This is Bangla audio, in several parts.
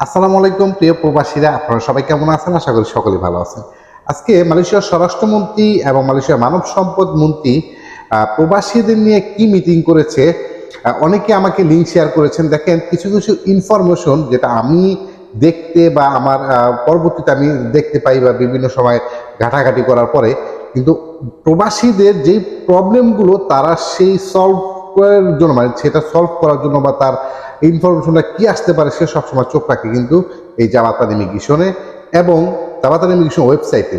আসসালামু আলাইকুম, প্রিয় প্রবাসীরা। আপনারা সবাই কেমন আছেন? আশা করি সকলেই ভালো আছেন। আজকে মালয়েশিয়ার স্বরাষ্ট্রমন্ত্রী এবং মালয়েশিয়ার মানব সম্পদ মন্ত্রী প্রবাসীদের নিয়ে কি মিটিং করেছে অনেকে আমাকে লিঙ্ক শেয়ার করেছেন। দেখেন, কিছু কিছু ইনফরমেশন যেটা আমি দেখতে বা আমার পরবর্তীতে আমি দেখতে পাই বা বিভিন্ন সময় ঘাটাঘাটি করার পরে, কিন্তু প্রবাসীদের যেই প্রবলেমগুলো তারা সেই সলভ করার জন্য মানে সেটা সলভ করার জন্য বা তার ইনফরমেশনটা কি আসতে পারে সে সবসময় চোখ রাখে কিন্তু এই জামাতান ইমিগ্রেশনে এবং জামাতান ইমিগ্রেশন ওয়েবসাইটে।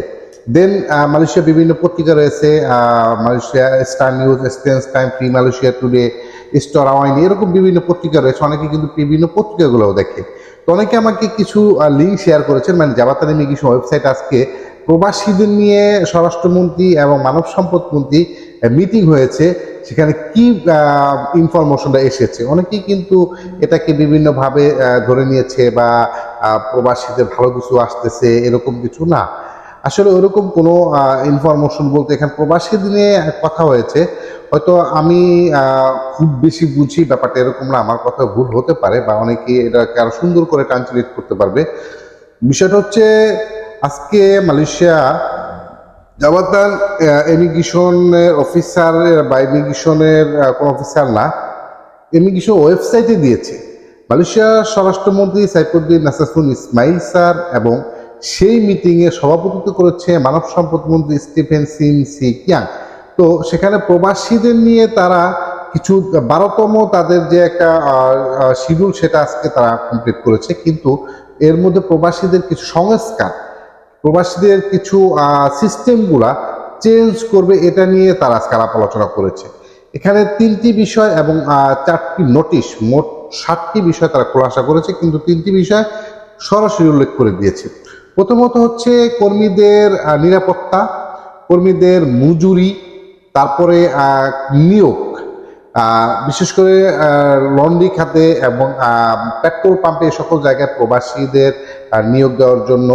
দেন মালয়েশিয়া বিভিন্ন পত্রিকা রয়েছে Malaysia star news expense time free Malaysia today star আওয়াইন এরকম বিভিন্ন পত্রিকা রয়েছে, অনেকে কিন্তু বিভিন্ন পত্রিকাগুলোও দেখে। তো অনেকে আমাকে কিছু লিঙ্ক শেয়ার করেছেন মানে জামাতান ইমিগ্রেশন ওয়েবসাইট আজকে প্রবাসীদের নিয়ে স্বরাষ্ট্রমন্ত্রী এবং মানব সম্পদ মন্ত্রী মিটিং হয়েছে, সেখানে কি ইনফরমেশনটা এসেছে? অনেকেই কিন্তু এটাকে বিভিন্নভাবে ধরে নিয়েছে বা প্রবাসীদের ভালো কিছু আসতেছে, এরকম কিছু না। আসলে ওরকম কোনো ইনফরমেশন বলতে এখানে প্রবাসী দিনে কথা হয়েছে। হয়তো আমি খুব বেশি বুঝি ব্যাপারটা এরকম না, আমার কথা ভুল হতে পারে বা অনেকে এটাকে আরও সুন্দর করে ট্রান্সলেট করতে পারবে। বিষয়টা হচ্ছে, আজকে মালয়েশিয়া জামাতান ইমিগ্রেশনের অফিসার বা ইমিগ্রেশনের কোনো অফিসার না ইমিগ্রেশন ওয়েবসাইটে দিয়েছে। মালয়েশিয়ার স্বরাষ্ট্রমন্ত্রী সাইফুদ্দিন নাসাসুন ইসমাইল স্যার এবং সেই মিটিংয়ে সভাপতিত্ব করেছে মানব সম্পদ মন্ত্রী স্টিফেন সিন সি কিয়াং। তো সেখানে প্রবাসীদের নিয়ে তারা কিছু, বারোতম তাদের যে একটা শিডিউল সেটা আজকে তারা কমপ্লিট করেছে। কিন্তু এর মধ্যে প্রবাসীদের কিছু সংস্কার প্রবাসীদের কিছু সিস্টেমগুলা চেঞ্জ করবে, এটা নিয়ে তারা আজকে আলাপ আলোচনা করেছে। এখানে তিনটি বিষয় এবং চারটি নোটিশ মোট সাতটি বিষয় তারা খোলাসা করেছে, কিন্তু তিনটি বিষয় সরাসরি উল্লেখ করে দিয়েছে। প্রথমত হচ্ছে কর্মীদের নিরাপত্তা, কর্মীদের মজুরি, তারপরে নিয়োগ বিশেষ করে লন্ড্রি খাতে এবং পেট্রোল পাম্পে সকল জায়গায় প্রবাসীদের নিয়োগ দেওয়ার জন্য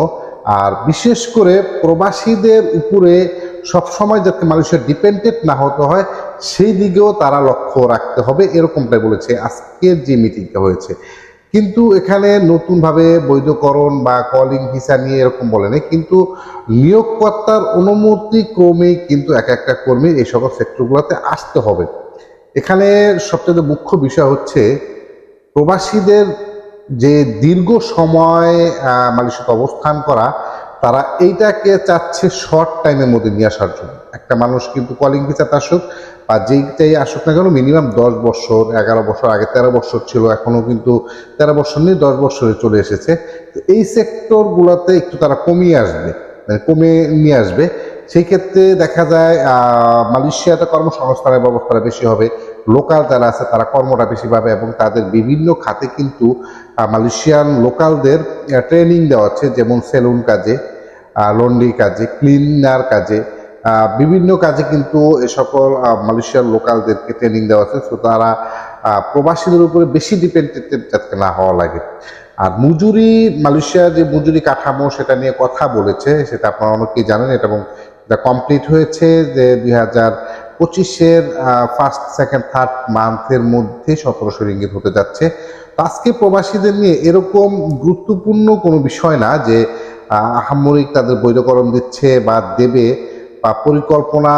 আর বিশেষ করে প্রবাসীদের উপরে সবসময় যাতে মানুষের ডিপেন্ডেন্ট না হতে হয়, সেই দিকেও তারা লক্ষ্য রাখতে হবে, এরকমটাই বলেছে আজকের যে মিটিংটা হয়েছে। কিন্তু এখানে নতুনভাবে বৈধকরণ বা কলিং ভিসা নিয়ে এরকম বলেনি কিন্তু নিয়োগকর্তার অনুমতি ক্রমেই কিন্তু এক একটা কর্মীর এই সকল সেক্টরগুলোতে আসতে হবে। এখানে সবচেয়ে মুখ্য বিষয় হচ্ছে প্রবাসীদের যে দীর্ঘ সময় মালয়েশিয়াতে অবস্থান করা, তারা এইটাকে চাচ্ছে শর্ট টাইমের মধ্যে নিয়ে আসার জন্য। একটা মানুষ কিন্তু কলিং ভিসাতে আসুক, বা যেইটাই আসুক না কেন মিনিমাম দশ বছর, এগারো বছর আগে তেরো বছর ছিল, এখনও কিন্তু তেরো বছর নিয়ে দশ বছরে চলে এসেছে। তো এই সেক্টরগুলোতে একটু তারা কমিয়ে আসবে মানে কমে নিয়ে আসবে। সেই ক্ষেত্রে দেখা যায় মালয়েশিয়াতে কর্মসংস্থানের ব্যবস্থাটা বেশি হবে লোকাল যারা আছে তারা কর্মটা বেশি পাবে এবং তাদের বিভিন্ন খাতে কিন্তু মালয়েশিয়ান লোকালদের ট্রেনিং দেওয়া হচ্ছে যেমন সেলুন কাজে লন্ড্রি কাজে ক্লিনার কাজে বিভিন্ন কাজে কিন্তু এ সকল আহ, মালয়েশিয়ার লোকালদেরকে ট্রেনিং দেওয়া হচ্ছে। তো তারা প্রবাসীদের উপরে বেশি ডিপেন্ডেন্ট যাতে না হওয়া লাগে। আর মজুরি মালয়েশিয়ার যে মজুরি কাঠামো সেটা নিয়ে কথা বলেছে সেটা আপনারা অনেকেই জানেন এটা এবং এটা কমপ্লিট হয়েছে যে দুই হাজার পঁচিশের ফার্স্ট সেকেন্ড থার্ড মান্থের মধ্যে সতেরোশো রিঙ্গিত হতে যাচ্ছে। আজকে প্রবাসীদের নিয়ে এরকম গুরুত্বপূর্ণ কোনো বিষয় না যে আহ, আহামরিক তাদের বৈধকরণ দিচ্ছে বা দেবে বা পরিকল্পনা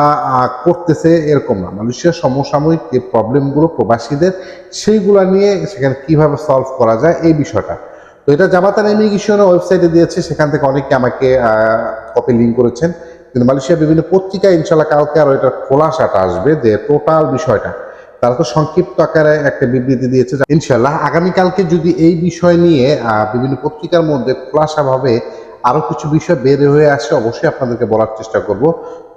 করতেছে এরকম না। মালয়েশিয়ার সমসাময়িক যে প্রবলেমগুলো প্রবাসীদের সেইগুলো নিয়ে সেখানে কীভাবে সলভ করা যায় এই বিষয়টা। তো এটা জামাতান ইমিগ্রেশনের ওয়েবসাইটে দিয়েছে সেখান থেকে অনেকে আমাকে কপি লিঙ্ক করেছেন। কিন্তু মালয়েশিয়ার বিভিন্ন পত্রিকায় ইনশাল্লাহ কালকে আরও এটা খোলাসাটা আসবে যে টোটাল বিষয়টা। তারা তো সংক্ষিপ্ত আকারে একটা বিবৃতি দিয়েছে ইনশাল্লাহ আগামীকালকে যদি এই বিষয় নিয়ে বিভিন্ন পত্রিকার মধ্যে খোলাসাভাবে আরও কিছু বিষয় বের হয়ে আসে, অবশ্যই আপনাদেরকে বলার চেষ্টা করব।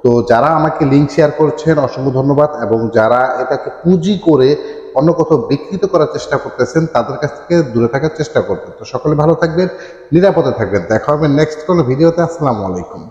তো যারা আমাকে লিঙ্ক শেয়ার করছেন, অসংখ্য ধন্যবাদ এবং যারা এটাকে পুঁজি করে অন্য কোথাও বিকৃত করার চেষ্টা করতেছেন, তাদের কাছ থেকে দূরে থাকার চেষ্টা করবেন। তো সকলে ভালো থাকবেন, নিরাপদে থাকবেন। দেখা হবে নেক্সট কোনো ভিডিওতে আসসালামু আলাইকুম।